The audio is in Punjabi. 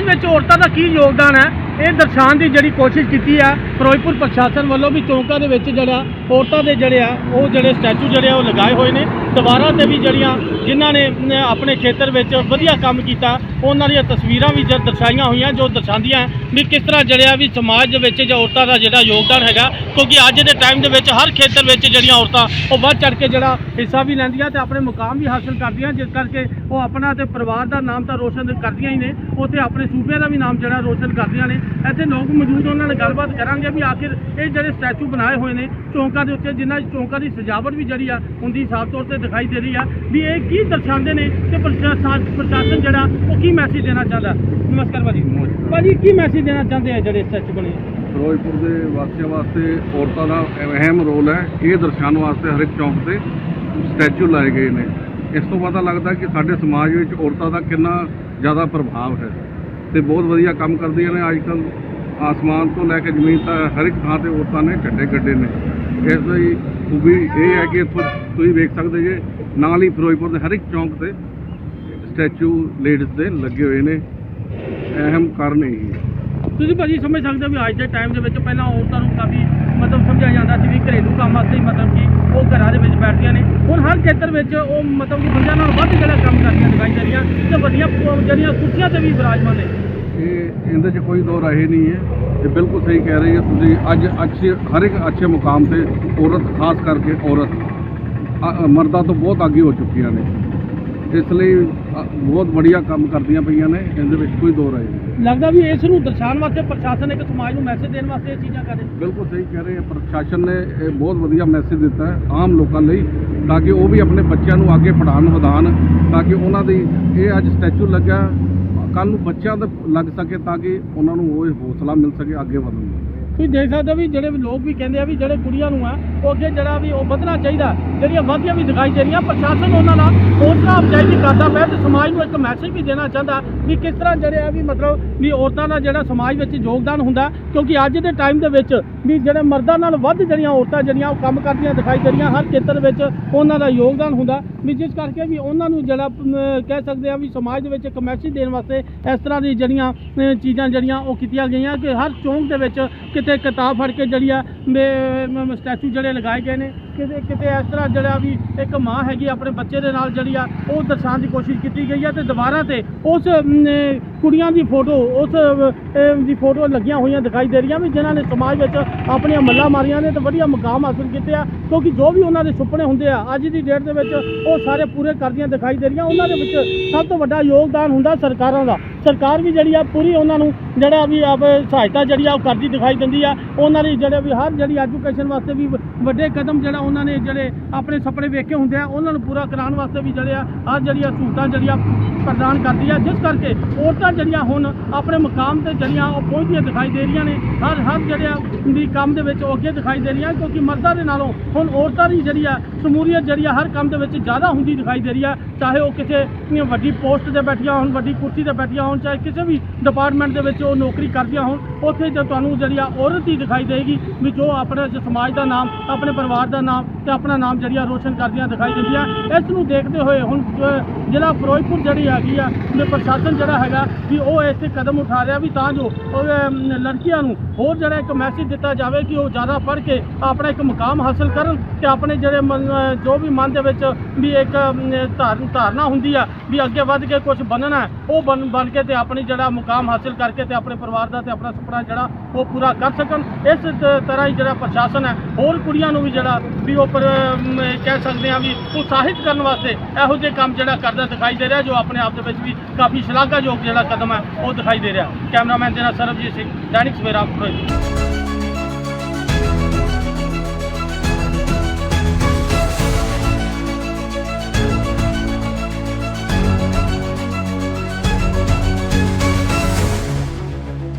ਇਸ ਵਿੱਚ ਔਰਤਾਂ ਦਾ ਕੀ ਯੋਗਦਾਨ ਹੈ? ਇਹ ਦਰਸਾਉਣ ਦੀ ਜਿਹੜੀ ਕੋਸ਼ਿਸ਼ ਕੀਤੀ ਆ, ਫਿਰੋਜ਼ਪੁਰ ਪ੍ਰਸ਼ਾਸਨ ਵੱਲੋਂ ਵੀ ਚੌਂਕਾਂ ਦੇ ਵਿੱਚ ਜਿਹੜਾ ਔਰਤਾਂ ਦੇ ਜਿਹੜੇ ਆ, ਉਹ ਜਿਹੜੇ ਸਟੈਚੂ ਜਿਹੜੇ ਆ, ਉਹ ਲਗਾਏ ਹੋਏ ਨੇ। ਦੀਵਾਰਾਂ ਤੇ ਵੀ ਜਿਹੜੀਆਂ ਜਿਨ੍ਹਾਂ ਨੇ ਆਪਣੇ ਖੇਤਰ ਵਿੱਚ ਵਧੀਆ ਕੰਮ ਕੀਤਾ, ਉਹਨਾਂ ਦੀਆਂ ਤਸਵੀਰਾਂ ਵੀ ਜ ਦਰਸਾਈਆਂ ਹੋਈਆਂ, ਜੋ ਦਰਸਾਉਂਦੀਆਂ ਵੀ ਕਿਸ ਤਰ੍ਹਾਂ ਜਿਹੜਿਆ ਵੀ ਸਮਾਜ ਦੇ ਵਿੱਚ ਜਾਂ ਔਰਤਾਂ ਦਾ ਜਿਹੜਾ ਯੋਗਦਾਨ ਹੈਗਾ, ਕਿਉਂਕਿ ਅੱਜ ਦੇ ਟਾਈਮ ਦੇ ਵਿੱਚ ਹਰ ਖੇਤਰ ਵਿੱਚ ਜਿਹੜੀਆਂ ਔਰਤਾਂ, ਉਹ ਵੱਧ ਚੜ ਕੇ ਜਿਹੜਾ ਹਿੱਸਾ ਵੀ ਲੈਂਦੀਆਂ ਤੇ ਆਪਣੇ ਮੁਕਾਮ ਵੀ ਹਾਸਲ ਕਰਦੀਆਂ, ਜਿਸ ਕਰਕੇ ਉਹ ਆਪਣਾ ਤੇ ਪਰਿਵਾਰ ਦਾ ਨਾਮ ਤਾਂ ਰੋਸ਼ਨ ਕਰਦੀਆਂ ਹੀ ਨੇ ਉੱਥੇ ਆਪਣੇ ਸੂਬੇ ਦਾ ਵੀ ਨਾਮ ਜਿਹੜਾ ਰੋਸ਼ਨ ਕਰਦੀਆਂ ਨੇ। ਇੱਥੇ ਲੋਕ ਮੌਜੂਦ ਉਹਨਾਂ ਨਾਲ ਗੱਲਬਾਤ ਕਰਾਂਗੇ ਵੀ ਆਖਿਰ ਇਹ ਜਿਹੜੇ ਸਟੈਚੂ ਬਣਾਏ ਹੋਏ ਨੇ, ਚੌਂਕਾਂ ਦੇ ਉੱਤੇ ਜਿਨ੍ਹਾਂ ਚੌਂਕਾਂ ਦੀ ਸਜਾਵਟ ਵੀ ਜਿਹੜੀ ਆ, ਹੁੰਦੀ ਸਾਫ਼ ਤੌਰ ਤੇ ਦਿਖਾਈ ਦੇ ਰਹੀ ਆ ਵੀ ਇਹ ਕੀ ਦਰਸਾਉਂਦੇ ਨੇ ਤੇ ਪ੍ਰਸ਼ਾਸਨ ਪ੍ਰਸ਼ਾਸਨ ਜਿਹੜਾ, ਉਹ ਕੀ ਮੈਸੇਜ ਦੇਣਾ ਚਾਹੁੰਦਾ? ਨਮਸਕਾਰ ਭਾਜੀ। ਭਾਜੀ, ਕੀ ਮੈਸੇਜ ਦੇਣਾ ਚਾਹੁੰਦੇ ਆ ਜਿਹੜੇ ਸਟੈਚੂ ਬਣੇ? ਫਿਰੋਜ਼ਪੁਰ ਦੇ ਵਾਸੀਆਂ ਵਾਸਤੇ ਔਰਤਾਂ ਦਾ ਅਹਿਮ ਰੋਲ ਹੈ, ਇਹ ਦਰਸਾਉਣ ਵਾਸਤੇ ਹਰ ਇੱਕ ਚੌਂਕ ਤੇ ਸਟੈਚੂ ਲਾਏ ਗਏ ਨੇ। ਇਸ ਤੋਂ ਪਤਾ ਲੱਗਦਾ ਕਿ ਸਾਡੇ ਸਮਾਜ ਵਿੱਚ ਔਰਤਾਂ ਦਾ ਕਿੰਨਾ ਜ਼ਿਆਦਾ ਪ੍ਰਭਾਵ ਹੈ ਤੇ ਬਹੁਤ ਵਧੀਆ ਕੰਮ ਕਰਦੀਆਂ ਨੇ। ਅੱਜ ਕੱਲ੍ਹ ਆਸਮਾਨ ਤੋਂ ਲੈ ਕੇ ਜ਼ਮੀਨ ਤੱਕ ਹਰ ਇੱਕ ਥਾਂ ਤੇ ਔਰਤਾਂ ਨੇ ਝੰਡੇ ਗੱਡੇ ਨੇ। ਇਸ ਲਈ ਖੂਬੀ ਇਹ ਹੈ ਕਿ ਇੱਥੋਂ ਤੁਸੀਂ ਵੇਖ ਸਕਦੇ ਜੇ ਨਾਲ ਹੀ ਫਿਰੋਜ਼ਪੁਰ ਦੇ ਹਰ ਇੱਕ ਚੌਂਕ ਤੇ ਸਟੈਚੂ ਲੇਡੀਜ਼ ਦੇ ਲੱਗੇ ਹੋਏ ਨੇ। ਅਹਿਮ ਕਾਰਨ ਇਹੀ ਹੈ ਤੁਸੀਂ ਭਾਜੀ ਸਮਝ ਸਕਦੇ ਹੋ ਵੀ ਅੱਜ ਦੇ ਟਾਈਮ ਦੇ ਵਿੱਚ ਪਹਿਲਾਂ ਔਰਤਾਂ ਨੂੰ ਕਾਫੀ ਮਤਲਬ ਸਮਝਿਆ ਜਾਂਦਾ ਸੀ ਵੀ ਘਰੇਲੂ ਕੰਮ ਵਾਸਤੇ ਹੀ ਮਤਲਬ ਕਿ ਉਹ ਘਰਾਂ ਦੇ ਵਿੱਚ ਬੈਠਦੀਆਂ ਨੇ। ਹੁਣ ਹਰ ਖੇਤਰ ਵਿੱਚ ਉਹ ਮਤਲਬ ਕਿ ਬੰਦਿਆਂ ਨਾਲ ਵੱਧ ਜਿਹੜਾ ਕੰਮ ਕਰਦੀਆਂ ਦਿਖਾਈ ਦੇ ਰਹੀਆਂ ਤੇ ਵੱਡੀਆਂ ਜਿਹੜੀਆਂ ਕੁਰਸੀਆਂ ਤੇ ਵੀ ਵਿਰਾਜਮਾਨ ਨੇ। ਇਹ ਇਹਦੇ 'ਚ ਕੋਈ ਦੋ ਰਾਏ ਨਹੀਂ ਹੈ। ਇਹ ਬਿਲਕੁਲ ਸਹੀ ਕਹਿ ਰਹੀ ਹੈ ਤੁਸੀਂ ਅੱਜ ਅੱਛੇ ਹਰ ਇੱਕ ਅੱਛੇ ਮੁਕਾਮ ਤੇ ਔਰਤ ਖਾਸ ਕਰਕੇ ਔਰਤ ਮਰਦਾਂ ਤੋਂ ਬਹੁਤ ਅੱਗੇ ਹੋ ਚੁੱਕੀਆਂ ਨੇ। ਇਸ ਲਈ ਬਹੁਤ ਬੜੀਆ ਕੰਮ ਕਰਦੀਆਂ ਪਈਆਂ ਨੇ। ਇਹਦੇ ਵਿੱਚ ਕੋਈ ਦੋ ਰਾਏ ਨਹੀਂ। ਲੱਗਦਾ ਵੀ ਇਸ ਨੂੰ ਦਰਸਾਉਣ ਵਾਸਤੇ ਪ੍ਰਸ਼ਾਸਨ ਇੱਕ ਸਮਾਜ ਨੂੰ ਮੈਸੇਜ ਦੇਣ ਵਾਸਤੇ ਇਹ ਚੀਜ਼ਾਂ ਕਰ ਰਿਹਾ ਬਿਲਕੁਲ ਸਹੀ ਕਹਿ ਰਹੇ ਹੈ ਪ੍ਰਸ਼ਾਸਨ ਨੇ ਇਹ ਬਹੁਤ ਵਧੀਆ ਮੈਸੇਜ ਦਿੱਤਾ ਹੈ ਆਮ ਲੋਕਾਂ ਲਈ ਤਾਂ ਕਿ ਉਹ ਵੀ ਆਪਣੇ ਬੱਚਿਆਂ ਨੂੰ ਅੱਗੇ ਪੜ੍ਹਾਉਣ ਵਧਾਉਣ ਤਾਂ ਕਿ ਉਹਨਾਂ ਦੀ ਇਹ ਅੱਜ ਸਟੈਚੂ ਲੱਗਾ ਕੱਲ ਨੂੰ ਬੱਚਿਆਂ ਦਾ ਲੱਗ ਸਕੇ ਤਾਂ ਕਿ ਉਹਨਾਂ ਨੂੰ ਉਹ ਹੌਸਲਾ ਮਿਲ ਸਕੇ, ਅੱਗੇ ਵਧਣ ਦਾ ਤੁਸੀਂ ਦੇਖ ਸਕਦੇ ਹੋ ਵੀ ਜਿਹੜੇ ਲੋਕ ਵੀ ਕਹਿੰਦੇ ਆ ਵੀ ਜਿਹੜੇ ਕੁੜੀਆਂ ਨੂੰ ਆ ਉਹ ਅੱਗੇ ਜਿਹੜਾ ਵੀ ਉਹ ਵਧਣਾ ਚਾਹੀਦਾ, ਜਿਹੜੀਆਂ ਵਧੀਆਂ ਵੀ ਦਿਖਾਈ ਦੇ ਰਹੀਆਂ, ਪ੍ਰਸ਼ਾਸਨ ਉਹਨਾਂ ਨਾਲ ਹੌਸਲਾ ਅਫਜ਼ਾਈ ਵੀ ਕਰਦਾ ਪਿਆ ਤੇ ਸਮਾਜ ਨੂੰ ਇੱਕ ਮੈਸੇਜ ਵੀ ਦੇਣਾ ਚਾਹੁੰਦਾ ਵੀ ਕਿਸ ਤਰ੍ਹਾਂ ਜਿਹੜੇ ਆ ਵੀ ਮਤਲਬ ਵੀ ਔਰਤਾਂ ਦਾ ਜਿਹੜਾ ਸਮਾਜ ਵਿੱਚ ਯੋਗਦਾਨ ਹੁੰਦਾ, ਕਿਉਂਕਿ ਅੱਜ ਦੇ ਟਾਈਮ ਦੇ ਵਿੱਚ ਵੀ ਜਿਹੜੇ ਮਰਦਾਂ ਨਾਲ ਵੱਧ ਜਿਹੜੀਆਂ ਔਰਤਾਂ ਜਿਹੜੀਆਂ ਉਹ ਕੰਮ ਕਰਦੀਆਂ ਦਿਖਾਈ ਦੇ ਰਹੀਆਂ, ਹਰ ਖੇਤਰ ਵਿੱਚ ਉਹਨਾਂ ਦਾ ਯੋਗਦਾਨ ਹੁੰਦਾ, ਵੀ ਜਿਸ ਕਰਕੇ ਵੀ ਉਹਨਾਂ ਨੂੰ ਜਿਹੜਾ ਕਹਿ ਸਕਦੇ ਆ ਵੀ ਸਮਾਜ ਦੇ ਵਿੱਚ ਇੱਕ ਮੈਸੇਜ ਦੇਣ ਵਾਸਤੇ ਇਸ ਤਰ੍ਹਾਂ ਦੀ ਜਿਹੜੀਆਂ ਚੀਜ਼ਾਂ ਜਿਹੜੀਆਂ ਉਹ ਕੀਤੀਆਂ ਗਈਆਂ ਕਿ ਹਰ ਚੌਂਕ ਦੇ ਵਿੱਚ ਕਿਤੇ ਕਿਤਾਬ ਫੜ ਕੇ ਜਿਹੜੀਆਂ ਸਟੈਚੂ ਜਿਹੜੇ ਲਗਾਏ ਗਏ ਨੇ। ਕਿਤੇ ਕਿਤੇ ਇਸ ਤਰ੍ਹਾਂ ਜਿਹੜਾ ਵੀ ਇੱਕ ਮਾਂ ਹੈਗੀ ਆਪਣੇ ਬੱਚੇ ਦੇ ਨਾਲ ਜਿਹੜੀ ਆ, ਉਹ ਦਰਸਾਉਣ ਦੀ ਕੋਸ਼ਿਸ਼ ਕੀਤੀ ਗਈ ਆ ਤੇ ਦੁਬਾਰਾ ਤੇ ਉਸ ਕੁੜੀਆਂ ਦੀ ਫੋਟੋ, ਉਸ ਦੀ ਫੋਟੋ ਲੱਗੀਆਂ ਹੋਈਆਂ ਦਿਖਾਈ ਦੇ ਰਹੀਆਂ ਵੀ ਜਿਨ੍ਹਾਂ ਨੇ ਸਮਾਜ ਵਿੱਚ ਆਪਣੀਆਂ ਮੱਲਾਂ ਮਾਰੀਆਂ ਨੇ ਤੇ ਵਧੀਆ ਮੁਕਾਮ ਹਾਸਲ ਕੀਤੇ ਆ। ਕਿਉਂਕਿ ਜੋ ਵੀ ਉਹਨਾਂ ਦੇ ਸੁਪਨੇ ਹੁੰਦੇ ਆ, ਅੱਜ ਦੀ ਡੇਟ ਦੇ ਵਿੱਚ ਉਹ ਸਾਰੇ ਪੂਰੇ ਕਰਦੀਆਂ ਦਿਖਾਈ ਦੇ ਰਹੀਆਂ। ਉਹਨਾਂ ਦੇ ਵਿੱਚ ਸਭ ਤੋਂ ਵੱਡਾ ਯੋਗਦਾਨ ਹੁੰਦਾ ਸਰਕਾਰਾਂ ਦਾ। ਸਰਕਾਰ ਵੀ ਜਿਹੜੀ ਆ, ਪੂਰੀ ਉਹਨਾਂ ਨੂੰ ਜਿਹੜਾ ਵੀ ਆਪ ਸਹਾਇਤਾ ਜਿਹੜੀ ਆ, ਉਹ ਕਰਦੀ ਦਿਖਾਈ ਦਿੰਦੀ ਆ। ਉਹਨਾਂ ਦੀ ਜਿਹੜੇ ਵੀ ਹਰ ਜਿਹੜੀ ਐਜੂਕੇਸ਼ਨ ਵਾਸਤੇ ਵੀ ਵੱਡੇ ਕਦਮ ਜਿਹੜਾ ਉਹਨਾਂ ਨੇ ਜਿਹੜੇ ਆਪਣੇ ਸੁਪਨੇ ਵੇਖੇ ਹੁੰਦੇ ਆ, ਉਹਨਾਂ ਨੂੰ ਪੂਰਾ ਕਰਾਉਣ ਵਾਸਤੇ ਵੀ ਜਿਹੜੇ ਆ ਹਰ ਜਿਹੜੀਆਂ ਸਹੂਲਤਾਂ ਜਿਹੜੀਆਂ ਪ੍ਰਦਾਨ ਕਰਦੀ ਆ, ਜਿਸ ਕਰਕੇ ਔਰਤਾਂ ਜਿਹੜੀਆਂ ਹੁਣ ਆਪਣੇ ਮੁਕਾਮ ਤੇ ਜਿਹੜੀਆਂ ਉਹ ਪਹੁੰਚਦੀਆਂ ਦਿਖਾਈ ਦੇ ਰਹੀਆਂ ਨੇ, ਹਰ ਹਰ ਜਿਹੜਿਆ ਦੀ ਕੰਮ ਦੇ ਵਿੱਚ ਉਹ ਅੱਗੇ ਦਿਖਾਈ ਦੇ ਰਹੀਆਂ, ਕਿਉਂਕਿ ਮਰਦਾਂ ਦੇ ਨਾਲੋਂ ਹੁਣ ਔਰਤਾਂ ਦੀ ਜਿਹੜੀ ਆ ਸ਼ਮੂਲੀਅਤ ਜਿਹੜੀ ਆ, ਹਰ ਕੰਮ ਦੇ ਵਿੱਚ ਜ਼ਿਆਦਾ ਹੁੰਦੀ ਦਿਖਾਈ ਦੇ ਰਹੀ ਆ, ਚਾਹੇ ਉਹ ਕਿਸੇ ਵੱਡੀ ਪੋਸਟ ਤੇ ਬੈਠੀਆਂ ਹੋਣ, ਵੱਡੀ ਕੁਰਸੀ ਤੇ ਬੈਠੀਆਂ ਹੋਣ, ਚਾਹੇ ਕਿਸੇ ਵੀ ਡਿਪਾਰਟਮੈਂਟ ਦੇ ਵਿੱਚ ਉਹ ਨੌਕਰੀ ਕਰਦੀਆਂ ਹੋਣ, ਉੱਥੇ ਜੇ ਤੁਹਾਨੂੰ ਜਿਹੜੀ ਆ, ਔਰਤ ਹੀ ਦਿਖਾਈ ਦੇਗੀ ਵੀ ਜੋ ਆਪਣੇ ਸਮਾਜ ਦਾ ਨਾਮ ਆਪਣੇ ਪਰਿਵਾਰ ਦਾ ਨਾਮ ਤੇ ਆਪਣਾ ਨਾਮ ਜਿਹੜੀ ਰੋਸ਼ਨ ਕਰਦੀਆਂ ਦਿਖਾਈ ਦਿੰਦੀਆਂ। ਇਸ ਨੂੰ ਦੇਖਦੇ ਹੋਏ ਹੁਣ ਜ਼ਿਲ੍ਹਾ ਫਿਰੋਜ਼ਪੁਰ ਜਿਹੜੀ ਹੈਗੀ ਆ ਤੇ ਪ੍ਰਸ਼ਾਸਨ ਜਿਹੜਾ ਹੈਗਾ ਵੀ ਉਹ ਇੱਥੇ ਕਦਮ ਉਠਾ ਰਿਹਾ ਵੀ ਤਾਂ ਜੋ ਲੜਕੀਆਂ ਨੂੰ ਹੋਰ ਜਿਹੜਾ ਇੱਕ ਮੈਸੇਜ ਦਿੱਤਾ ਜਾਵੇ ਕਿ ਉਹ ਜ਼ਿਆਦਾ ਪੜ੍ਹ ਕੇ ਆਪਣਾ ਇੱਕ ਮੁਕਾਮ ਹਾਸਲ ਕਰਨ ਤੇ ਆਪਣੇ ਜਿਹੜੇ ਮਨ- ਜੋ ਵੀ ਮਨ ਦੇ ਵਿੱਚ ਵੀ ਇੱਕ ਅਮ, ਧਾਰਨਾ ਹੁੰਦੀ ਆ ਵੀ ਅੱਗੇ ਵੱਧ ਕੇ ਕੁਝ ਬਣਨਾ ਉਹ ਬਣ ਬਣ ਕੇ ਤੇ ਆਪਣੀ ਜਿਹੜਾ ਮੁਕਾਮ ਹਾਸਲ ਕਰਕੇ ਤੇ ਆਪਣੇ ਪਰਿਵਾਰ ਦਾ ਤੇ ਆਪਣਾ ਸੁਪਨਾ ਜਿਹੜਾ ਉਹ ਪੂਰਾ ਕਰ ਸਕਣ। ਇਸ ਤ- ਤਰ੍ਹਾਂ ਹੀ ਜਿਹੜਾ ਪ੍ਰਸ਼ਾਸਨ ਹੈ ਹੋਰ ਕੁੜੀਆਂ ਨੂੰ ਵੀ ਜਿਹੜਾ ਵੀ ਉਹ ਪਰ- ਕਹਿ ਸਕਦੇ ਆ ਵੀ ਉਤਸ਼ਾਹਿਤ ਕਰਨ ਵਾਸਤੇ ਇਹੋ ਜਿਹੇ ਕੰਮ ਜਿਹੜਾ ਕਰਦਾ ਦਿਖਾਈ ਦੇ ਰਿਹਾ, ਜੋ ਆਪਣੇ ਆਪ ਦੇ ਵਿੱਚ ਵੀ ਕਾਫੀ ਸ਼ਲਾਘਾਯੋਗ ਜਿਹੜਾ ਕਦਮ ਹੈ ਉਹ ਦਿਖਾਈ ਦੇ ਰਿਹਾ। ਕੈਮਰਾਮੈਨ ਦੇ ਨਾਲ ਸਰਬਜੀਤ ਸਿੰਘ, ਦੈਨਿਕ ਸਵੇਰਾ, ਫਿਰੋਜ਼ਪੁਰ।